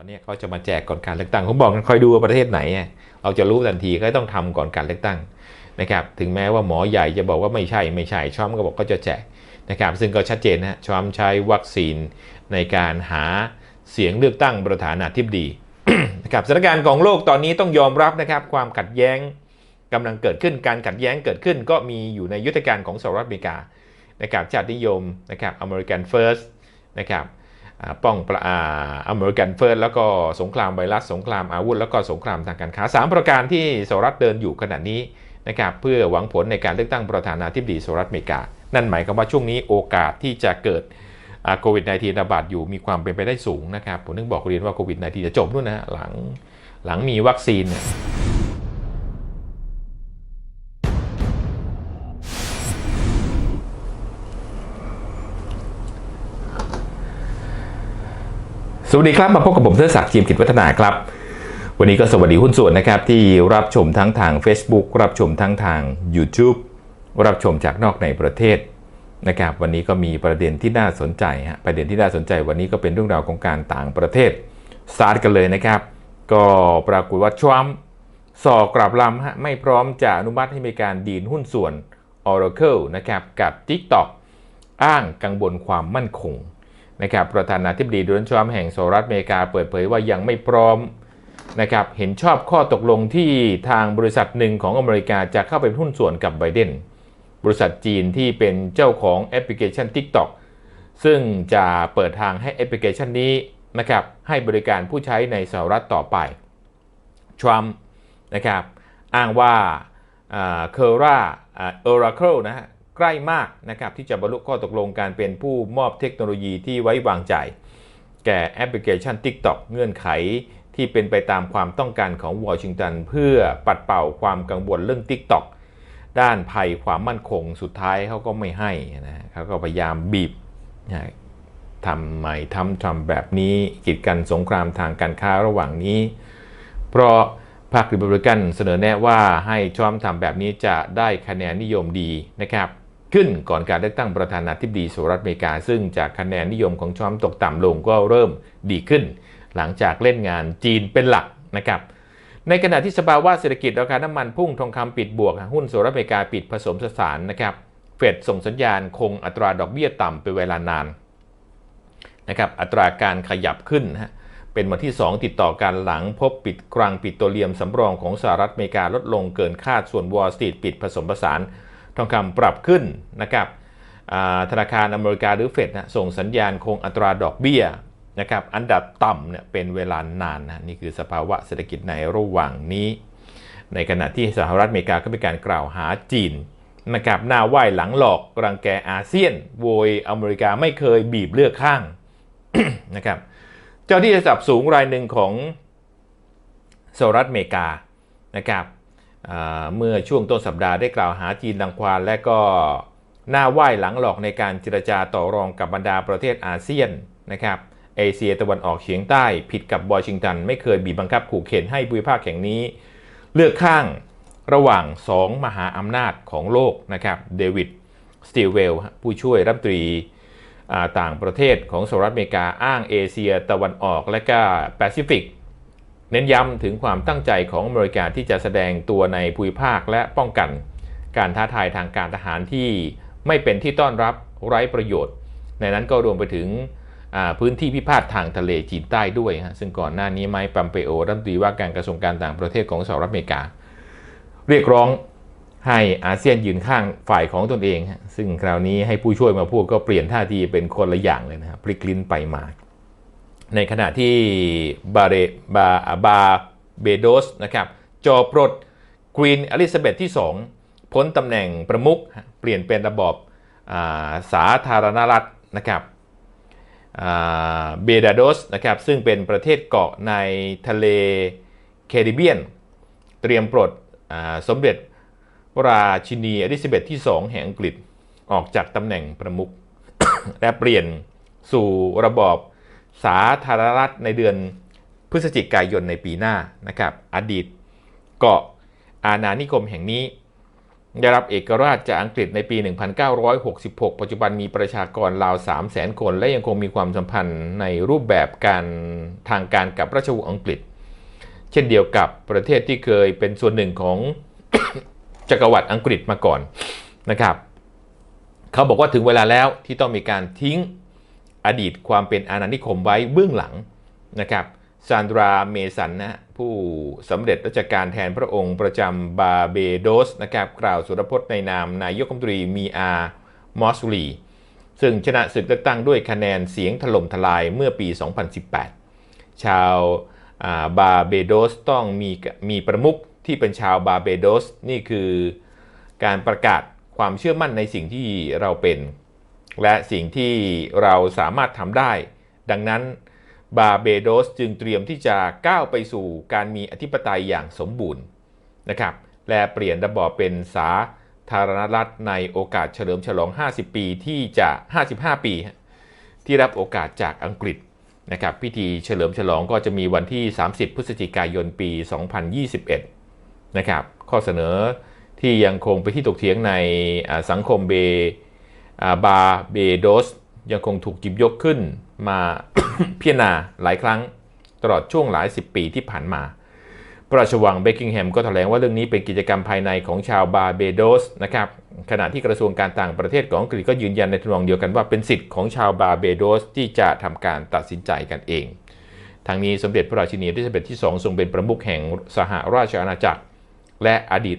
ตอนนี้เขาจะมาแจกก่อนการเลือกตั้งผมบอกกันคอยดูว่าประเทศไหน เราจะรู้ทันทีก็ต้องทำก่อนการเลือกตั้งนะครับถึงแม้ว่าหมอใหญ่จะบอกว่าไม่ใช่ไม่ใช่ชอมก็บอกก็จะแจกนะครับซึ่งก็ชัดเจนนะชอมใช้วัคซีนในการหาเสียงเลือกตั้งประธานาธิบดีนะครับสถานการณ์ของโลกตอนนี้ต้องยอมรับนะครับความขัดแย้งกำลังเกิดขึ้นการขัดแย้งเกิดขึ้น ก็มีอยู่ในยุทธการของสหรัฐอเมริกานะครับชาตินิยมนะครับอเมริกันเฟิร์สนะครับ ป้องปราอเมริกันเฟิร์สแล้วก็สงครามไวรัสสงครามอาวุธ แล้วก็สงครามทางการค้า 3 ประการที่สหรัฐเดินอยู่ขณะนี้นะครับเพื่อหวังผลในการเลือกตั้งประธานาธิบดีสหรัฐอเมริกา นั่นหมายความว่าช่วงนี้โอกาสที่จะเกิดโควิด -19 ระบาดอยู่มีความเป็นไปได้สูงนะครับ ผมนึกบอกเรียนว่าโควิด -19 จะจบนู่นนะหลังหลังมีวัคซีน สวัสดีครับ มาพบกับผมเทอศักดิ์จิมกิจวัฒนาครับ วันนี้ก็สวัสดีหุ้นส่วนนะครับ ที่รับชมทั้งทาง Facebook รับชมทั้งทาง YouTube รับชมจากนอกในประเทศนะครับวันนี้ก็มีประเด็นที่น่าสนใจฮะประเด็นที่น่าสนใจวันนี้ก็เป็นเรื่องราวของการต่างประเทศสตาร์ทกันเลยนะครับ ก็ปรากฏว่าทรัมป์สอกลับลำฮะไม่พร้อมจะอนุมัติให้มีการดีลหุ้นส่วน Oracle นะครับกับ TikTok อ้างกังวลความมั่นคง นะครับประธานาธิบดีโดนัลด์ทรัมป์แห่งสหรัฐอเมริกาเปิดเผยว่ายังไม่พร้อมนะครับเห็นชอบข้อตกลงที่ทางบริษัทหนึ่งของอเมริกาจะเข้าไปหุ้นส่วนกับไบเดนบริษัทจีนที่เป็นเจ้าของแอปพลิเคชัน TikTok ซึ่งจะเปิดทางให้แอปพลิเคชันนี้นะครับให้บริการผู้ใช้ในสหรัฐต่อไปทรัมป์นะครับอ้างว่าเคอร่าเออราเคิลนะฮะ ใกล้มากนะครับที่จะบรรลุข้อตกลงการเป็นผู้มอบเทคโนโลยีที่ไว้วางใจ แก่แอปพลิเคชัน TikTok เงื่อนไขที่เป็นไปตามความต้องการของวอชิงตันเพื่อปัดเป่าความกังวลเรื่อง TikTok ด้านภัยความมั่นคงสุดท้ายเขาก็ไม่ให้นะเขาก็พยายามบีบนะทำไมทำทำแบบนี้กีดกันสงครามทางการค้าระหว่างนี้ เพราะพรรคริพับลิกันเสนอแนะว่าให้ทรัมป์ทำแบบนี้จะได้คะแนนนิยมดีนะครับ ขึ้นก่อนการเลือกตั้งประธานาธิบดีสหรัฐอเมริกา ซึ่งจากคะแนนนิยมของทรัมป์ตกต่ำลงก็เริ่มดีขึ้น หลังจากเล่นงานจีนเป็นหลักนะครับในขณะที่สภาวะเศรษฐกิจราคาน้ำมันพุ่งทองคำปิดบวก หุ้นสหรัฐอเมริกาปิดผสมสสารนะครับเฟดส่งสัญญาณคงอัตราดอกเบี้ยต่ำเป็นเวลานานนะครับอัตราการขยับขึ้นฮะเป็นวันที่ 2 ติดต่อกันหลังพบปิดกลางปิดตัวเลียมสำรองของสหรัฐอเมริกาลดลงเกินคาดส่วนวอลสตรีทปิดผสมผสาน ทองคำปรับขึ้นนะครับธนาคารอเมริกาหรือเฟดนะส่งสัญญาณคงอัตราดอกเบี้ยนะครับอันดับต่ำเนี่ยเป็นเวลานานนะนี่คือสภาวะเศรษฐกิจในระหว่างนี้ ในขณะที่สหรัฐอเมริกาก็มีการกล่าวหาจีนนะครับหน้าไหว้หลังหลอกรังแกอาเซียน โวยอเมริกาไม่เคยบีบเลือกข้างนะครับเจ้าที่ระดับสูงรายหนึ่งของสหรัฐอเมริกานะครับ เมื่อช่วงต้นสัปดาห์ได้กล่าวหาจีนดังควานและก็หน้าไหว้หลังหลอกในการเจรจาต่อรองกับบรรดาประเทศอาเซียนนะครับเอเชียตะวันออกเฉียงใต้ผิดกับวอชิงตัน ไม่เคยบีบบังคับขู่เข็นให้ภูมิภาคแห่งนี้ เลือกข้างระหว่าง 2 มหาอำนาจของโลกนะครับเดวิดสตีเวลผู้ช่วยรัฐมนตรีต่างประเทศของสหรัฐอเมริกาอ้างเอเชียตะวันออกและก็แปซิฟิก เน้นย้ำถึงความตั้งใจของอเมริกาที่จะแสดงตัวในภูมิภาคและป้องกันการท้าทายทางการทหารที่ไม่เป็นที่ต้อนรับไร้ประโยชน์ ในนั้นก็รวมไปถึงพื้นที่พิพาททางทะเลจีนใต้ด้วยฮะซึ่งก่อนหน้านี้ไมค์ปัมเปโอรัฐมนตรีว่าการกระทรวงการต่างประเทศของสหรัฐอเมริกา เรียกร้องให้อาเซียนยืนข้างฝ่ายของตนเองฮะซึ่งคราวนี้ให้ผู้ช่วยมาพูดก็เปลี่ยนท่าทีเป็นคนละอย่างเลยนะครับพลิกลิ้นไปมา ในขณะที่บาเรบาบาเบโดสนะครับจอปลดควีนอลิซาเบธที่ 2 พ้นตำแหน่งประมุขเปลี่ยนเป็นระบอบสาธารณรัฐนะครับเบดาโดสนะครับซึ่งเป็นประเทศเกาะในทะเลแคริบเบียน เตรียมปลดสมเด็จราชินีอลิซาเบธที่ 2 แห่งอังกฤษออกจากตำแหน่งประมุขและเปลี่ยนสู่ระบอบ สาธารณรัฐในเดือนพฤศจิกายนในปีหน้านะครับ อดีตเกาะอาณานิคมแห่งนี้ ได้รับเอกราชจากอังกฤษในปี 1966 ปัจจุบันมีประชากรราว 300,000 คน และยังคงมีความสัมพันธ์ในรูปแบบการทางการกับราชวงศ์อังกฤษ เช่นเดียวกับประเทศที่เคยเป็นส่วนหนึ่งของจักรวรรดิอังกฤษมาก่อนนะครับ เขาบอกว่าถึงเวลาแล้วที่ต้องมีการทิ้ง อดีตความเป็นอาณานิคมไว้เบื้องหลังนะครับซานดราเมสันนะผู้สำเร็จราชการแทนพระองค์ประจำบาเบโดสนะครับกล่าวสุรพจน์ในนามนายกรัฐมนตรีมีอา มอสลี ซึ่งชนะศึกเลือกตั้งด้วยคะแนนเสียงถล่มทลายเมื่อปี 2018 ชาวบาเบโดสต้องมีมีประมุขที่เป็นชาวบาเบโดส นี่คือการประกาศความเชื่อมั่นในสิ่งที่เราเป็น และสิ่งที่เราสามารถทำได้ ดังนั้นบาเบโดสจึงเตรียมที่จะก้าวไปสู่การมีอธิปไตยอย่างสมบูรณ์นะครับและเปลี่ยนระบอบเป็นสาธารณรัฐในโอกาสเฉลิมฉลอง 50 ปีที่จะ 55 ปี ที่รับโอกาสจากอังกฤษนะครับพิธีเฉลิมฉลองก็จะมีวันที่ 30 พฤศจิกายนปี 2021 นะครับข้อเสนอที่ยังคงไปที่ตกเถียงในสังคมเบ บาเบโดสยังคงถูกจิบยกขึ้นมาพิจารณาหลายครั้งตลอดช่วงหลายสิบปีที่ผ่านมาพระราชวังเบกกิงแฮมก็แถลงว่าเรื่องนี้เป็นกิจกรรมภายในของชาวบาเบโดสนะครับขณะที่กระทรวงการต่างประเทศของอังกฤษก็ยืนยันในทำนองเดียวกันว่าเป็นสิทธิ์ของชาวบาเบโดสที่จะทำการตัดสินใจกันเอง ทางนี้สมเด็จพระราชินีอลิซาเบธที่ 2 ทรงเป็นประมุขแห่งสหราชอาณาจักร และอดีต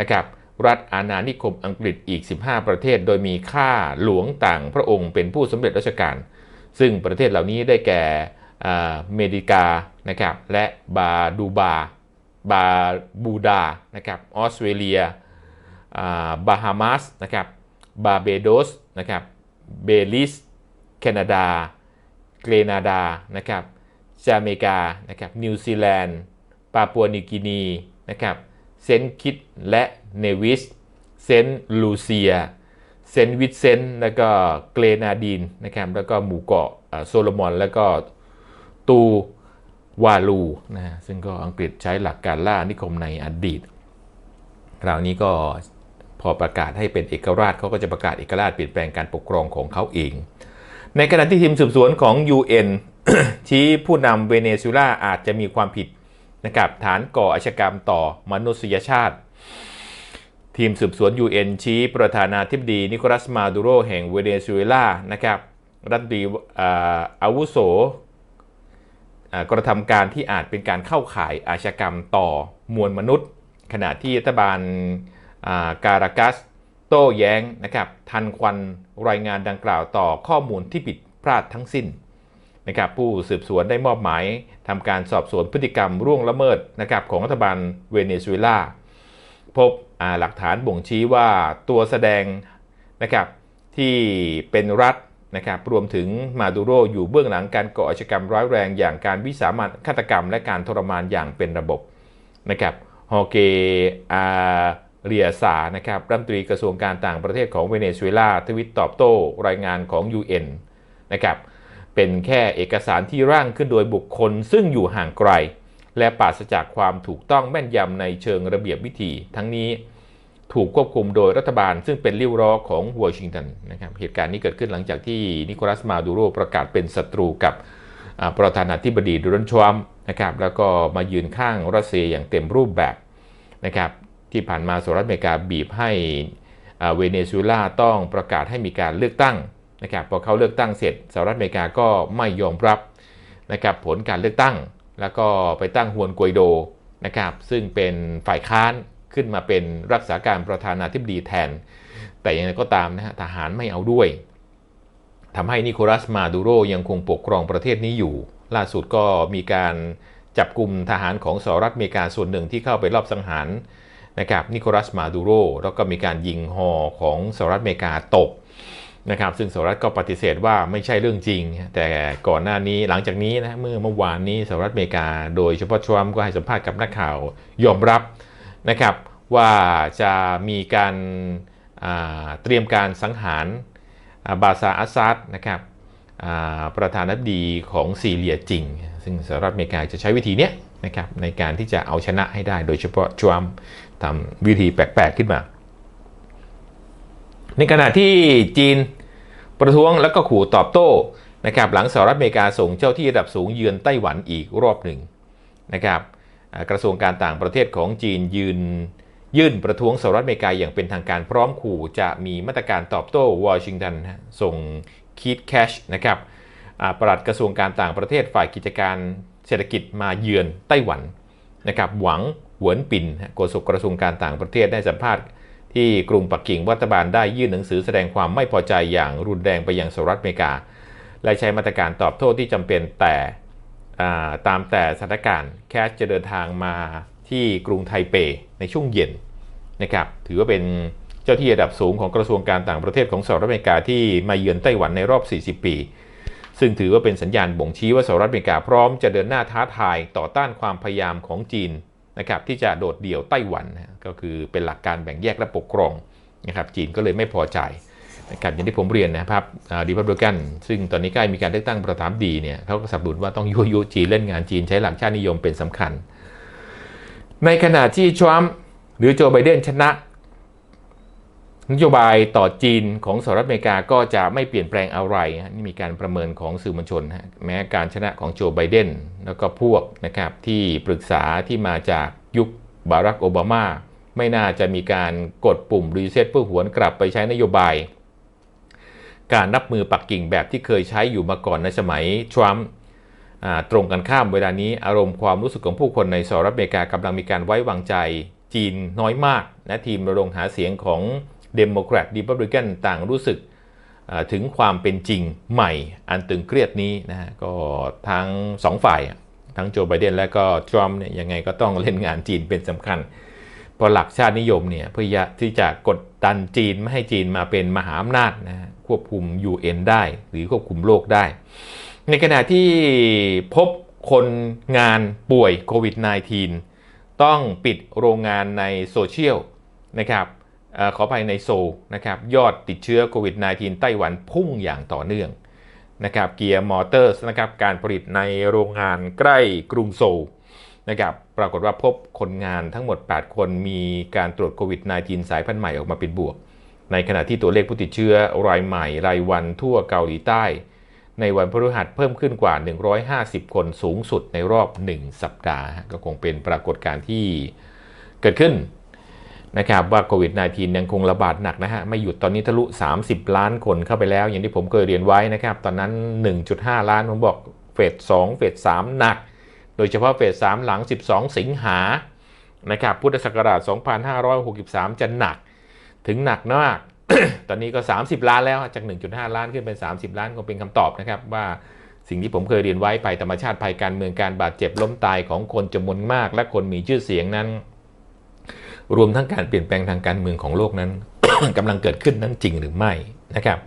นะครับ รัฐอาณานิคมอังกฤษอีก 15 ประเทศ โดยมีข้าหลวงต่างพระองค์เป็นผู้สำเร็จราชการ ซึ่งประเทศเหล่านี้ได้แก่เมริกานะครับและบาดูบาบาบูดานะครับออสเตรเลียบาฮามาสนะครับบาเบโดสนะครับเบลิส แคนาดา เกรนาดานะครับจาเมกานะครับนิวซีแลนด์ปาปัวนิวกินีนะครับ เซนต์คิตและเนวิสเซนต์ลูเซียเซนต์วิเซนต์แล้วก็เกรนาดีนนะครับแล้วก็หมู่เกาะโซโลมอน แล้วก็ตูวาลูนะฮะซึ่งก็อังกฤษใช้หลักการล่านิคมในอดีต คราวนี้ก็พอประกาศให้เป็นเอกราชเขาก็จะประกาศเอกราชเปลี่ยนแปลงการปกครองของเขาเอง ในขณะที่ทีมสืบสวนของ UN ชี้ผู้นำเวเนซุเอลาอาจจะมีความผิด นะครับฐานก่ออาชญากรรมต่อมนุษยชาติ ทีมสืบสวน UN ชี้ประธานาธิบดีนิโคลัสมาดูโรแห่งเวเนซุเอลานะครับรัฐมนตรีอาวุโสกระทำการที่อาจเป็นการเข้าข่ายอาชญากรรมต่อมวลมนุษย์ ขณะที่รัฐบาลการากัสโต้แย้งนะครับทันควันรายงานดังกล่าวต่อข้อมูลที่ผิดพลาดทั้งสิ้น นะครับผู้สืบสวนได้มอบหมายทำการสอบสวนพฤติกรรมร่วงละเมิดนะครับของรัฐบาลเวเนซุเอลาพบหลักฐานบ่งชี้ว่าตัวแสดงนะครับที่เป็นรัฐนะครับรวมถึงมาดูโรอยู่เบื้องหลังการก่ออาชญากรรมร้ายแรงอย่างการวิสามันฆาตกรรม และการทรมานอย่างเป็นระบบนะครับฮอเกอาเรียซานะครับรัฐมนตรีกระทรวงการต่างประเทศของเวเนซุเอลาทวิตตอบโต้รายงานของ UN นะครับ เป็นแค่เอกสารที่ร่างขึ้นโดยบุคคลซึ่งอยู่ห่างไกล และปราศจากความถูกต้องแม่นยำในเชิงระเบียบวิธี ทั้งนี้ถูกควบคุมโดยรัฐบาล ซึ่งเป็นริ้วล้อของวอชิงตันนะครับเหตุการณ์นี้เกิดขึ้นหลังจากที่นิโคลัสมาดูโรประกาศเป็นศัตรูกับประธานาธิบดีโดนัลด์ทรัมป์นะครับแล้วก็มายืนข้างรัสเซียอย่างเต็มรูปแบบนะครับที่ผ่านมาสหรัฐอเมริกาบีบให้เวเนซุเอลาต้องประกาศให้มีการเลือกตั้ง นะครับพอเขาเลือกตั้งเสร็จสหรัฐอเมริกาก็ไม่ยอมรับนะครับผลการเลือกตั้ง แล้วก็ไปตั้งฮวนกวยโดนะครับซึ่งเป็นฝ่ายค้านขึ้นมาเป็นรักษาการประธานาธิบดีแทน แต่อย่างไรก็ตามนะฮะทหารไม่เอาด้วยทำให้นิโคลัสมาดูโรยังคงปกครองประเทศนี้อยู่ ล่าสุดก็มีการจับกลุ่มทหารของสหรัฐอเมริกาส่วนหนึ่งที่เข้าไปรอบสังหารนะครับนิโคลัสมาดูโรแล้วก็มีการยิงฮอของสหรัฐอเมริกาตก นะครับซึ่งสหรัฐก็ปฏิเสธว่าไม่ใช่เรื่องจริง แต่ก่อนหน้านี้หลังจากนี้นะเมื่อเมื่อวานนี้สหรัฐอเมริกา โดยเฉพาะทรัมป์ก็ให้สัมภาษณ์กับนักข่าวยอมรับนะครับว่าจะมีการเตรียมการสังหารบาซาอัสซัดนะครับประธานาธิบดีของซีเรียจริง ซึ่งสหรัฐอเมริกาจะใช้วิธีนี้นะครับในการที่จะเอาชนะให้ได้โดยเฉพาะทรัมป์ทำวิธีแปลกๆขึ้นมา ในขณะที่จีน ประท้วงแล้วก็ขู่ตอบโต้นะครับหลังสหรัฐอเมริกาส่งเจ้าที่ระดับสูงเยือนไต้หวันอีกรอบหนึ่งนะครับกระทรวงการต่างประเทศของจีนยืน ยื่นประท้วงสหรัฐอเมริกาอย่างเป็นทางการพร้อมขู่จะมีมาตรการตอบโต้วอชิงตันส่งคีดแคชนะครับปลัดกระทรวงการต่างประเทศฝ่ายกิจการเศรษฐกิจมาเยือนไต้หวันนะครับหวังหวนปินโฆษกกระทรวงการต่างประเทศได้สัมภาษณ์ ที่กรุงปักกิ่งรัฐบาลได้ยื่นหนังสือแสดงความไม่พอใจอย่างรุนแรงไปยังสหรัฐอเมริกา และใช้มาตรการตอบโต้ที่จำเป็นแต่ตามแต่สถานการณ์แคชจะเดินทางมาที่กรุงไทเปในช่วงเย็นนะครับถือว่าเป็นเจ้าที่ระดับสูงของกระทรวงการต่างประเทศของสหรัฐอเมริกาที่มาเยือนไต้หวันในรอบ 40 ปี ซึ่งถือว่าเป็นสัญญาณบ่งชี้ว่าสหรัฐอเมริกาพร้อมจะเดินหน้าท้าทายต่อต้านความพยายามของจีน นะครับที่จะโดดเดี่ยวไต้หวันก็คือเป็นหลักการแบ่งแยกและปกครองนะครับจีนก็เลยไม่พอใจนะครับอย่างที่ผมเรียนนะครับดีพับลิกันซึ่งตอนนี้ใกล้มีการเลือกตั้งประธานดีเนี่ยเขาก็สับสนุว่าต้องยั่วยุจีนเล่นงานจีนใช้หลักชาตินิยมเป็นสำคัญ ในขณะที่ทรัมป์หรือโจไบเดนชนะ นโยบายต่อจีนของสหรัฐอเมริกาก็จะไม่เปลี่ยนแปลงอะไรนี่มีการประเมินของสื่อมวลชนแม้การชนะของโจไบเดนแล้วก็พวกนะครับที่ปรึกษาที่มาจากยุคบารักโอบามา ไม่น่าจะมีการกดปุ่มรีเซ็ตเพื่อหวนกลับไปใช้นโยบาย การรับมือปักกิ่งแบบที่เคยใช้อยู่มาก่อนในสมัยทรัมป์ตรงกันข้ามเวลานี้อารมณ์ความรู้สึกของผู้คนในสหรัฐอเมริกากำลังมีการไว้วางใจจีนน้อยมากนะทีมระดมหาเสียงของ เดโมแครตดีพับลิกันต่างรู้สึกถึงความเป็นจริงใหม่อันตึงเครียดนี้นะฮะก็ทั้งสองฝ่าย ทั้งโจไบเดนและก็ทรัมป์เนี่ยยังไงก็ต้องเล่นงานจีนเป็นสำคัญเพราะหลักชาตินิยมเนี่ยเพื่อที่จะกดดันจีนไม่ให้จีนมาเป็นมหาอำนาจนะฮะควบคุม UN ได้ หรือควบคุมโลกได้ ในขณะที่พบคนงานป่วยโควิด -19 ต้องปิดโรงงานในโซเชียลนะครับ ขออภัยในโซลนะครับยอดติดเชื้อโควิด -19 ไต้หวันพุ่งอย่างต่อเนื่องนะครับเกียร์มอเตอร์สนะครับการผลิตในโรงงานใกล้กรุงโซลนะครับปรากฏว่าพบคนงานทั้งหมด 8 คนมีการตรวจโควิด -19 สายพันธุ์ใหม่ออกมาเป็นบวก ในขณะที่ตัวเลขผู้ติดเชื้อรายใหม่ รายวันทั่วเกาหลีใต้ ในวันพฤหัสเพิ่มขึ้นกว่า 150 คนสูงสุดในรอบ 1 สัปดาห์ ก็คงเป็นปรากฏการณ์ที่เกิดขึ้น นะครับว่าโควิด -19 ยังคงระบาดหนักนะฮะ ไม่หยุดตอนนี้ทะลุ 30 ล้านคนเข้าไปแล้ว อย่างที่ผมเคยเรียนไว้นะครับ ตอนนั้น 1.5 ล้าน ผมบอกเฟส2เฟส3หนัก โดยเฉพาะเฟส3หลัง 12 สิงหานะครับพุทธศักราช 2563 จะหนัก ถึงหนักมากตอนนี้ก็ 30 ล้านแล้วจาก 1.5 ล้านขึ้นเป็น 30 ล้านก็เป็นคำตอบนะครับว่าสิ่งที่ผมเคยเรียนไว้ไปธรรมชาติภัยการเมืองการบาดเจ็บล้มตายของคนจำนวนมาก และคนมีชื่อเสียงนั้น รวมทั้งการเปลี่ยนแปลงทางการเมืองของโลกนั้นกำลังเกิดขึ้นนั้นจริงหรือไม่นะครับ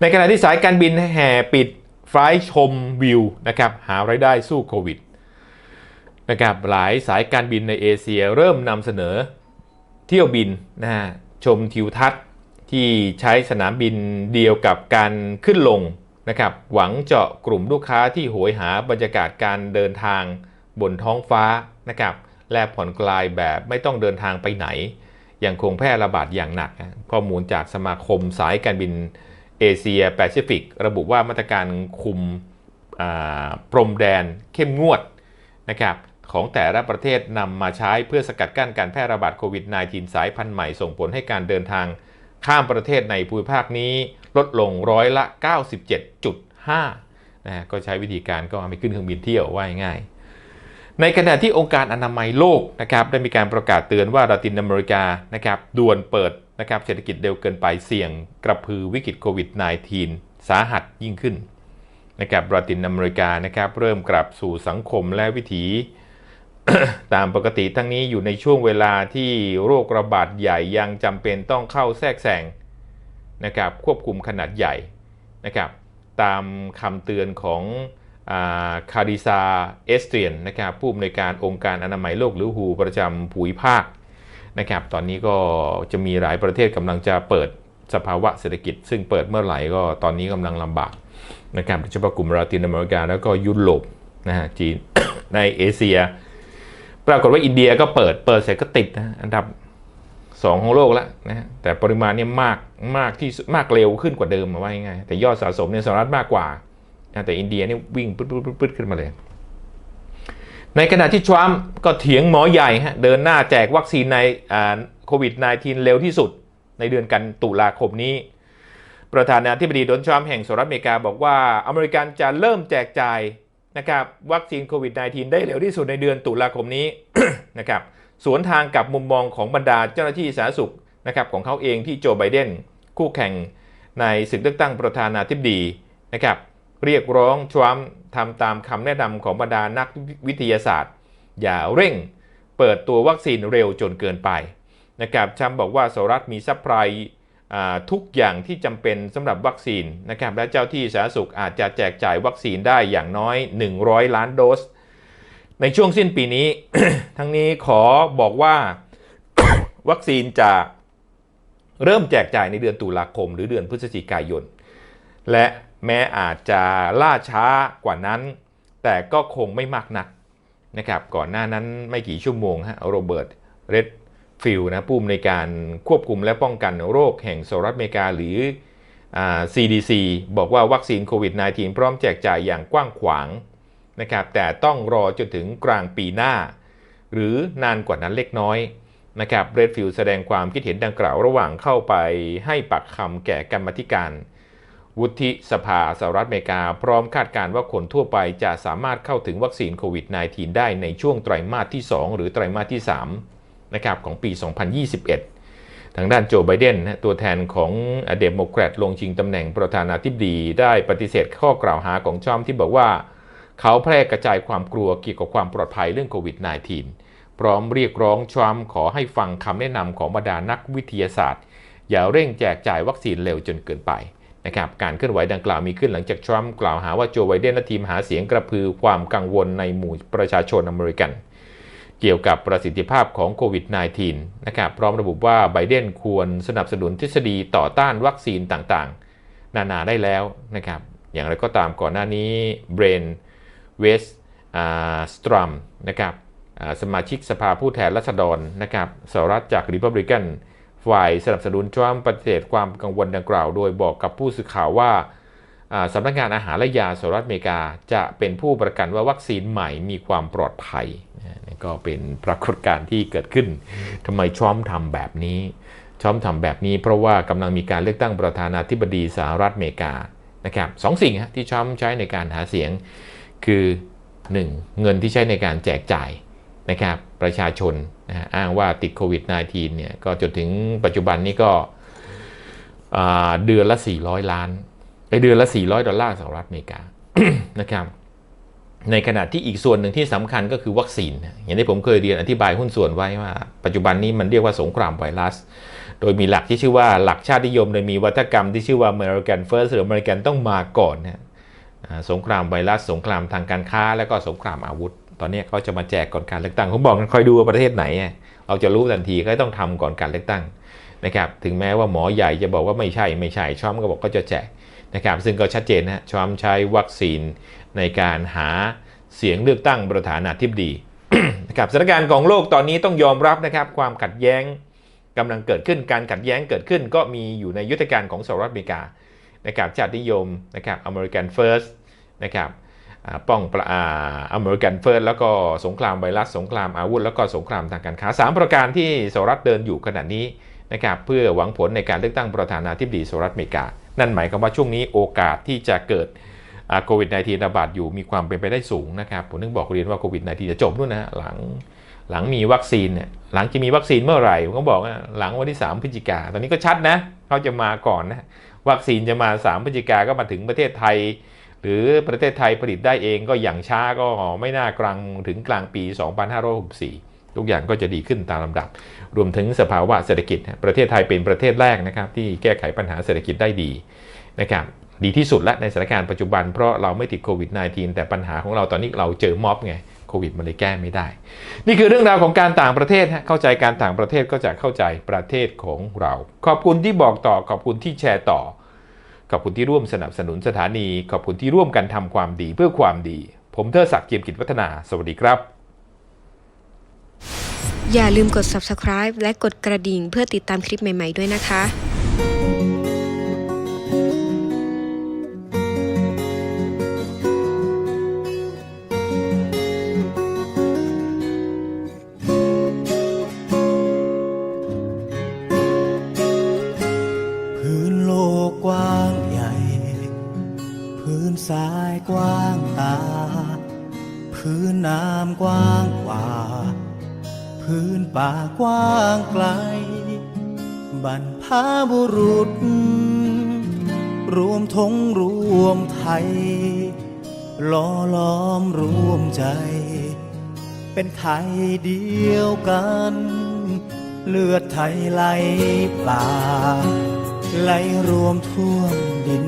ในขณะที่สายการบินแห่ปิดไฟล์ชมวิวนะครับหารายได้สู้โควิดนะครับหลายสายการบินในเอเชียเริ่มนำเสนอเที่ยวบินนะฮะชมทิวทัศน์ที่ใช้สนามบินเดียวกับการขึ้นลงนะครับหวังเจาะกลุ่มลูกค้าที่โหยหาบรรยากาศการเดินทางบนท้องฟ้านะครับ และผ่อนคลายแบบไม่ต้องเดินทางไปไหน ยังคงแพร่ระบาดอย่างหนัก ข้อมูลจากสมาคมสายการบินเอเชียแปซิฟิกระบุว่ามาตรการคุมพรมแดนเข้มงวดนะครับของแต่ละประเทศนำมาใช้เพื่อสกัดกั้นการแพร่ระบาดโควิด -19 สายพันธุ์ใหม่ส่งผลให้การเดินทางข้ามประเทศในภูมิภาคนี้ลดลงร้อยละ 97.5นะฮะก็ใช้วิธีการก็เอาไปขึ้นเครื่องบินเที่ยวว่ายง่าย ในขณะที่องค์การอนามัยโลกนะครับได้มีการประกาศเตือนว่าลาตินอเมริกานะครับด่วนเปิดนะครับเศรษฐกิจเร็วเกินไปเสี่ยงกระพือวิกฤตโควิด -19 สาหัสยิ่งขึ้นนะครับลาตินอเมริกานะครับเริ่มกลับสู่สังคมและวิถีตามปกติทั้งนี้อยู่ในช่วงเวลาที่โรคระบาดใหญ่ยังจำเป็นต้องเข้าแทรกแซงนะครับควบคุมขนาดใหญ่นะครับตามคำเตือนของ คาริซาเอสเตรียนนะครับผู้อำนวยการองค์การอนามัยโลกหรือฮูประจำภูมิภาคนะครับตอนนี้ก็จะมีหลายประเทศกำลังจะเปิดสภาวะเศรษฐกิจ ซึ่งเปิดเมื่อไหร่ก็ตอนนี้กำลังลำบากนะครับโดยเฉพาะกลุ่มลาตินอเมริกาแล้วก็ยุโรปนะฮะจีนในเอเชีย ปรากฏว่าอินเดียก็เปิดเปิดเสร็จก็ติดนะอันดับสองของโลกแล้วนะฮะแต่ปริมาณเนี่ยมากมากที่มากเร็วขึ้นกว่าเดิมมาว่าง่ายแต่ยอดสะสมเนี่ยสหรัฐมากกว่า แต่อินเดียนี่วิ่งปึ๊ดปึ๊ดปึ๊ดปึ๊ดขึ้นมาเลย ในขณะที่ทรัมป์ก็เถียงหมอใหญ่ฮะเดินหน้าแจกวัคซีนในโควิด -19 เร็วที่สุดในเดือนกันตุลาคมนี้ ประธานาธิบดีโดนัลด์ทรัมป์แห่งสหรัฐอเมริกาบอกว่า อเมริกันจะเริ่มแจกจ่ายนะครับวัคซีนโควิด -19 ได้เร็วที่สุดในเดือนตุลาคมนี้นะครับสวนทางกับมุมมองของบรรดาเจ้าหน้าที่สาธารณสุขนะครับของเขาเองที่โจไบเดนคู่แข่งในศึกเลือกตั้งประธานาธิบดีนะครับ เรียกร้องทรัมป์ทำตามคำแนะนำของบรรดานักวิทยาศาสตร์ อย่าเร่งเปิดตัววัคซีนเร็วจนเกินไปนะครับทรัมป์บอกว่าสหรัฐมีซัพพลายทุกอย่างที่จำเป็นสำหรับวัคซีนนะครับและเจ้าที่สาธารณสุขอาจจะแจกจ่ายวัคซีนได้อย่างน้อย 100 ล้านโดส ในช่วงสิ้นปีนี้ ทั้งนี้ขอบอกว่าวัคซีนจะเริ่มแจกจ่ายในเดือนตุลาคม หรือเดือนพฤศจิกายน และ แม้อาจจะล่าช้ากว่านั้น แต่ก็คงไม่มากนักนะครับก่อนหน้านั้นไม่กี่ชั่วโมงฮะโรเบิร์ตเรดฟิลนะผู้อำนวยการควบคุมและป้องกันโรคแห่งสหรัฐอเมริกาหรืออ่า CDC บอกว่าวัคซีนโควิด -19 พร้อมแจกจ่ายอย่างกว้างขวางนะครับแต่ต้องรอจนถึงกลางปีหน้า หรือนานกว่านั้นเล็กน้อยนะครับเรดฟิลแสดงความคิดเห็นดังกล่าวระหว่างเข้าไปให้ปักคำแก่กรรมธิการ วุฒิสภาสหรัฐอเมริกา พร้อมคาดการณ์ว่าคนทั่วไปจะสามารถเข้าถึงวัคซีนโควิด -19 ได้ในช่วงไตรมาสที่ 2 หรือไตรมาสที่3นะครับของปี 2021 ทางด้านโจไบเดนนะตัวแทนของเดโมแครตลงชิงตำแหน่งประธานาธิบดี ได้ปฏิเสธข้อกล่าวหาของทรัมป์ที่บอกว่า เขาแพร่กระจายความกลัวเกี่ยวกับความปลอดภัยเรื่องโควิด -19 พร้อมเรียกร้องทรัมป์ขอให้ฟังคำแนะนำของบรรดานักวิทยาศาสตร์ อย่าเร่งแจกจ่ายวัคซีนเร็วจนเกินไป นะครับการเคลื่อนไหวดังกล่าวมีขึ้นหลังจากทรัมป์กล่าวหาว่าโจไบเดนและทีมหาเสียงกระพือความกังวลในหมู่ประชาชนอเมริกัน เกี่ยวกับประสิทธิภาพของโควิด -19 นะครับพร้อมระบุว่าไบเดนควรสนับสนุนทฤษฎีต่อต้านวัคซีนต่างๆ นานาได้แล้วนะครับอย่างไรก็ตามก่อนหน้านี้เบรนเวสสตรัมนะครับสมาชิกสภาผู้แทนราษฎรนะครับสหรัฐจากริพับลิกัน ฝ่ายสนับสนุนทรัมป์ปฏิเสธความกังวลดังกล่าว โดยบอกกับผู้สื่อข่าวว่าสำนักงานอาหารและยาสหรัฐอเมริกาจะเป็นผู้ประกันว่าวัคซีนใหม่มีความปลอดภัยนี่ก็เป็นปรากฏการณ์ที่เกิดขึ้นทำไมทรัมป์ทำแบบนี้ทรัมป์ทำแบบนี้เพราะว่ากำลังมีการเลือกตั้งประธานาธิบดีสหรัฐอเมริกานะครับสองสิ่งที่ทรัมป์ใช้ในการหาเสียงคือ 1. เงินที่ใช้ในการแจกจ่ายนะครับ ประชาชนนะอ้างว่าติดโควิด -19 เนี่ยก็จนถึงปัจจุบันนี้ก็เดือนละ 400 ล้านไอเดือนละ 400 ดอลลาร์สหรัฐอเมริกานะครับในขณะที่อีกส่วนหนึ่งที่สำคัญก็คือวัคซีน อย่างที่ผมเคยเรียนอธิบายหุ้นส่วนไว้ว่า ปัจจุบันนี้มันเรียกว่าสงครามไวรัส โดยมีหลักที่ชื่อว่าหลักชาตินิยมโดยมีวัฒกรรมที่ชื่อว่า American First หรือ American ต้องมาก่อนนะสงครามไวรัส สงครามทางการค้า แล้วก็สงครามอาวุธ ตอนนี้เขาจะมาแจกก่อนการเลือกตั้งผมบอกกันคอยดูว่าประเทศไหน เราจะรู้ทันทีก็ต้องทำก่อนการเลือกตั้งนะครับถึงแม้ว่าหมอใหญ่จะบอกว่าไม่ใช่ไม่ใช่ชอมก็บอกก็จะแจกนะครับซึ่งก็ชัดเจนนะชอมใช้วัคซีนในการหาเสียงเลือกตั้งประธานาธิบดีนะครับสถานการณ์ของโลกตอนนี้ต้องยอมรับนะครับความขัดแย้งกำลังเกิดขึ้นการขัดแย้งเกิดขึ้น ก็มีอยู่ในยุทธการของสหรัฐอเมริกานะครับชาตินิยมนะครับอเมริกันเฟิร์สนะครับ ป้องปราอเมริกันเฟิร์สแล้วก็สงครามไวรัสสงครามอาวุธ แล้วก็สงครามทางการค้า 3 ประการที่สหรัฐเดินอยู่ขณะนี้นะครับเพื่อหวังผลในการเลือกตั้งประธานาธิบดีสหรัฐอเมริกา นั่นหมายความว่าช่วงนี้โอกาสที่จะเกิดโควิด -19 ระบาดอยู่มีความเป็นไปได้สูงนะครับผมนึกบอกเรียนว่าโควิด -19 จะจบนู่นนะหลังหลังมีวัคซีนเนี่ยหลังจะมีวัคซีนเมื่อไหร่ผมก็บอกว่าหลังวันที่ 3 พฤศจิกาตอนนี้ก็ชัดนะเขาจะมาก่อนนะวัคซีนจะมา 3 พฤศจิกาก็มาถึงประเทศไทย หรือประเทศไทยผลิตได้เองก็อย่างช้าก็ไม่น่ากลางถึงกลางปี 2564 ทุกอย่างก็จะดีขึ้นตามลำดับ รวมถึงสภาวะเศรษฐกิจ ประเทศไทยเป็นประเทศแรกนะครับ ที่แก้ไขปัญหาเศรษฐกิจได้ดีนะครับดีที่สุดและในสถานการณ์ปัจจุบันเพราะเราไม่ติดโควิด -19 แต่ปัญหาของเราตอนนี้เราเจอม็อบไงโควิดมันเลยแก้ไม่ได้ นี่คือเรื่องราวของการต่างประเทศเข้าใจการต่างประเทศก็จะเข้าใจประเทศของเรา ขอบคุณที่บอกต่อขอบคุณที่แชร์ต่อ ขอบคุณที่ร่วมสนับสนุนสถานี ขอบคุณที่ร่วมกันทำความดีเพื่อความดี ผมเทอศักดิ์เกียรติกิจวัฒนา สวัสดีครับ อย่าลืมกด subscribe และกดกระดิ่งเพื่อติดตามคลิปใหม่ ๆ ด้วยนะคะ กว้างกว่า พื้นป่ากว้างไกล บรรพบุรุษ รวมทงรวมไทยล้อล้อมรวมใจ เป็นไทยเดียวกัน เลือดไทยไหลปลาไหลรวมท่วมดิน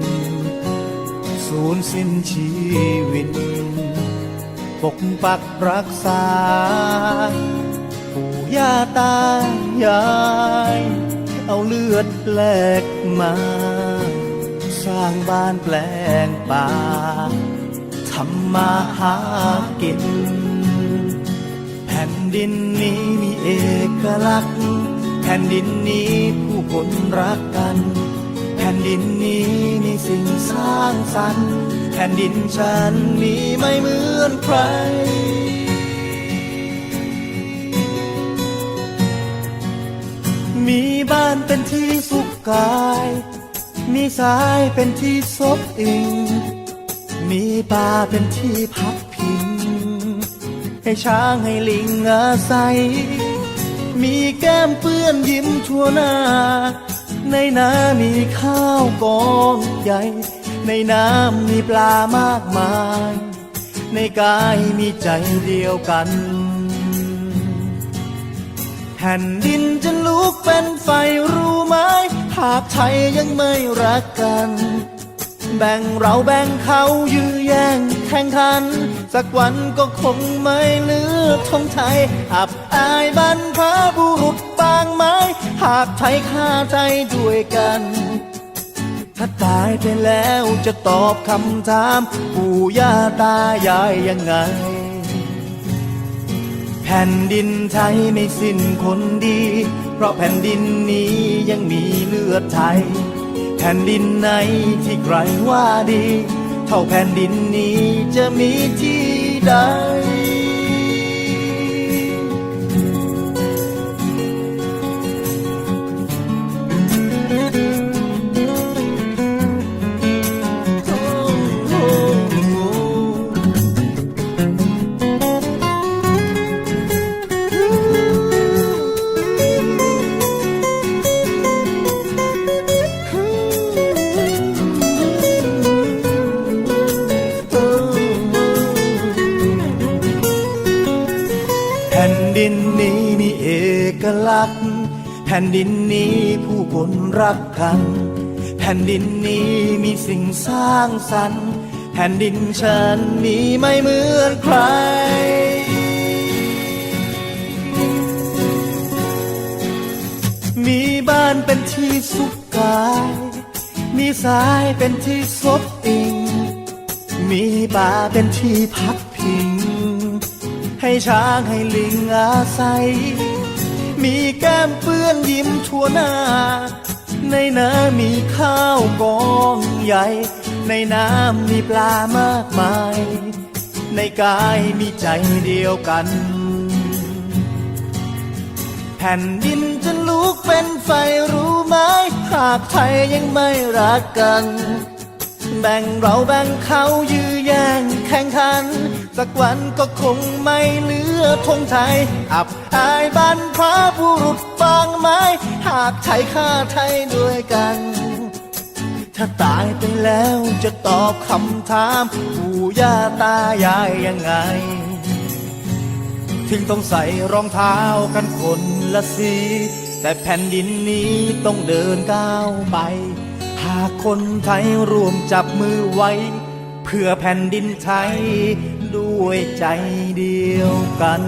สูญสิ้นชีวิต ปกปักรักษา ปู่ย่าตายาย เอาเลือดแลกมา สร้างบ้านแปลงป่าทำมาหากิน แผ่นดินนี้มีเอกลักษณ์ แผ่นดินนี้ผู้คนรักกัน แผ่นดินนี้มีสิ่งสร้างสรรค์ ผ่นดินฉันนี้ไม่เหมือนใคร มีบ้านเป็นที่สุขกาย มีสายเป็นที่ซบอิง มีป่าเป็นที่พักพิง ให้ช้างให้ลิงอาศัย มีแก้มเปื้อนยิ้มทั่วหน้า ในน้ำมีข้าวกองใหญ่ ในน้ำมีปลามากมาย ในกายมีใจเดียวกัน แผ่นดินจะลุกเป็นไฟรู้ไหม หากไทยยังไม่รักกัน แบ่งเราแบ่งเขายื้อแย่งแข่งขัน สักวันก็คงไม่เลือทงไทย อับอายบรรพบุรุษบางไหมหากไทยฆ่าไทยด้วยกัน ถ้าตายไปแล้วจะตอบคำถาม ปู่ย่าตายายยังไง แผ่นดินไทยไม่สิ้นคนดี เพราะแผ่นดินนี้ยังมีเลือดไทย แผ่นดินไหนที่ใครว่าดี เท่าแผ่นดินนี้จะมีที่ใด แผ่นดินนี้ผู้คนรักกัน แผ่นดินนี้มีสิ่งสร้างสรรค์ แผ่นดินฉันนี้ไม่เหมือนใคร มีบ้านเป็นที่สุขกาย มีสายเป็นที่ซบอิง มีป่าเป็นที่พักพิง ให้ช้างให้ลิงอาศัย มีแก้มเปื้อนยิ้มทั่วหน้า ในน้ำมีข้าวกองใหญ่ ในน้ำมีปลามากมาย ในกายมีใจเดียวกัน แผ่นดินจะลุกเป็นไฟรู้ไหม หากไทยยังไม่รักกัน แบ่งเราแบ่งเขายื้อแย่งแข่งขัน สักวันก็คงไม่เหลือธงไทย อับอายบรรพบุรุษบางไหมหากไทยฆ่าไทยด้วยกัน ถ้าตายไปแล้วจะตอบคำถามปู่ย่าตายายยังไง ถึงต้องใส่รองเท้ากันคนละสี แต่แผ่นดินนี้ต้องเดินก้าวไป หากคนไทยรวมจับมือไว้ เพื่อแผ่นดินไทยด้วยใจเดียวกัน